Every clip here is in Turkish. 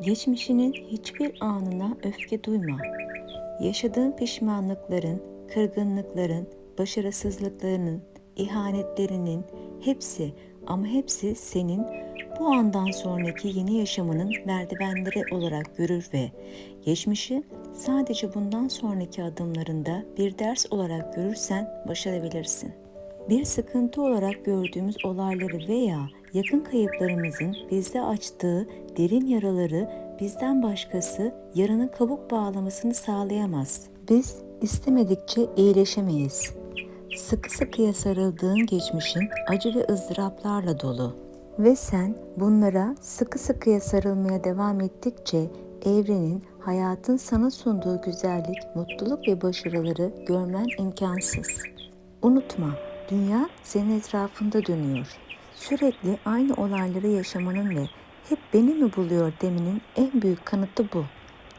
Geçmişinin hiçbir anına öfke duyma. Yaşadığın pişmanlıkların, kırgınlıkların, başarısızlıklarının, ihanetlerinin hepsi ama hepsi senin bu andan sonraki yeni yaşamının merdivenleri olarak görür ve geçmişi sadece bundan sonraki adımlarında bir ders olarak görürsen başarabilirsin. Bir sıkıntı olarak gördüğümüz olayları veya yakın kayıplarımızın bizde açtığı derin yaraları bizden başkası yaranın kabuk bağlamasını sağlayamaz. Biz istemedikçe iyileşemeyiz. Sıkı sıkıya sarıldığın geçmişin acı ve ızdıraplarla dolu. Ve sen bunlara sıkı sıkıya sarılmaya devam ettikçe evrenin, hayatın sana sunduğu güzellik, mutluluk ve başarıları görmen imkansız. Unutma, dünya senin etrafında dönüyor. Sürekli aynı olayları yaşamanın ve hep beni mi buluyor demenin en büyük kanıtı bu.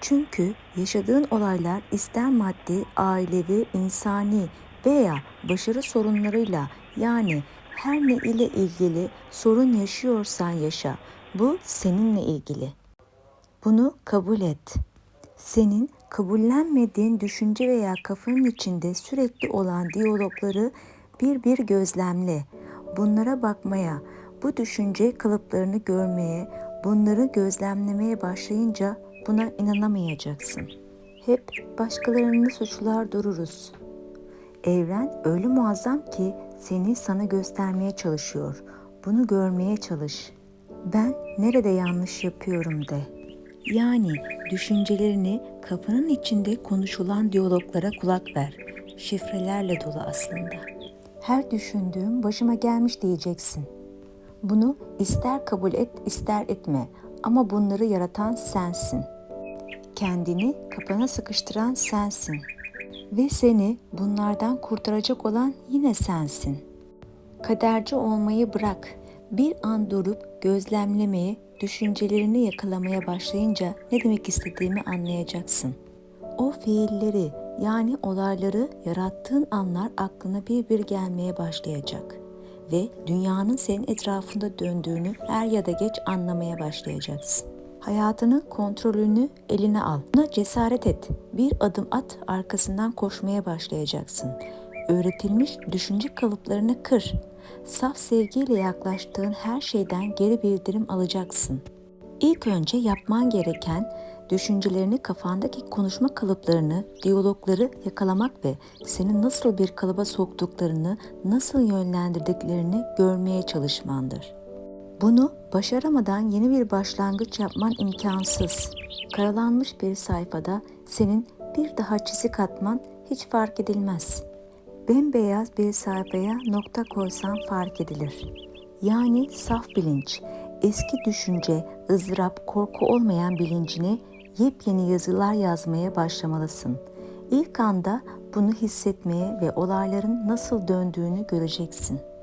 Çünkü yaşadığın olaylar ister maddi, ailevi, insani veya başarı sorunlarıyla yani her ne ile ilgili sorun yaşıyorsan yaşa. Bu seninle ilgili. Bunu kabul et. Senin kabullenmediğin düşünce veya kafanın içinde sürekli olan diyalogları bir bir gözlemle. Bunlara bakmaya, bu düşünce kalıplarını görmeye, bunları gözlemlemeye başlayınca buna inanamayacaksın. Hep başkalarını suçlar dururuz. Evren öyle muazzam ki seni sana göstermeye çalışıyor. Bunu görmeye çalış. Ben nerede yanlış yapıyorum de. Yani düşüncelerini kafanın içinde konuşulan diyaloglara kulak ver. Şifrelerle dolu aslında. Her düşündüğüm başıma gelmiş diyeceksin. Bunu ister kabul et ister etme ama bunları yaratan sensin. Kendini kapana sıkıştıran sensin ve seni bunlardan kurtaracak olan yine sensin. Kaderci olmayı bırak. Bir an durup gözlemlemeye, düşüncelerini yakalamaya başlayınca ne demek istediğimi anlayacaksın. O fiilleri yani olayları yarattığın anlar aklına bir bir gelmeye başlayacak ve dünyanın senin etrafında döndüğünü er ya da geç anlamaya başlayacaksın. Hayatının kontrolünü eline al. Buna cesaret et. Bir adım at, arkasından koşmaya başlayacaksın. Öğretilmiş düşünce kalıplarını kır. Saf sevgiyle yaklaştığın her şeyden geri bildirim alacaksın. İlk önce yapman gereken düşüncelerini kafandaki konuşma kalıplarını, diyalogları yakalamak ve seni nasıl bir kalıba soktuklarını, nasıl yönlendirdiklerini görmeye çalışmandır. Bunu başaramadan yeni bir başlangıç yapman imkansız. Karalanmış bir sayfada senin bir daha çizik atman hiç fark edilmez. Bembeyaz bir sayfaya nokta koysan fark edilir. Yani saf bilinç, eski düşünce, ızdırap, korku olmayan bilincine yepyeni yazılar yazmaya başlamalısın. İlk anda bunu hissetmeye ve olayların nasıl döndüğünü göreceksin.''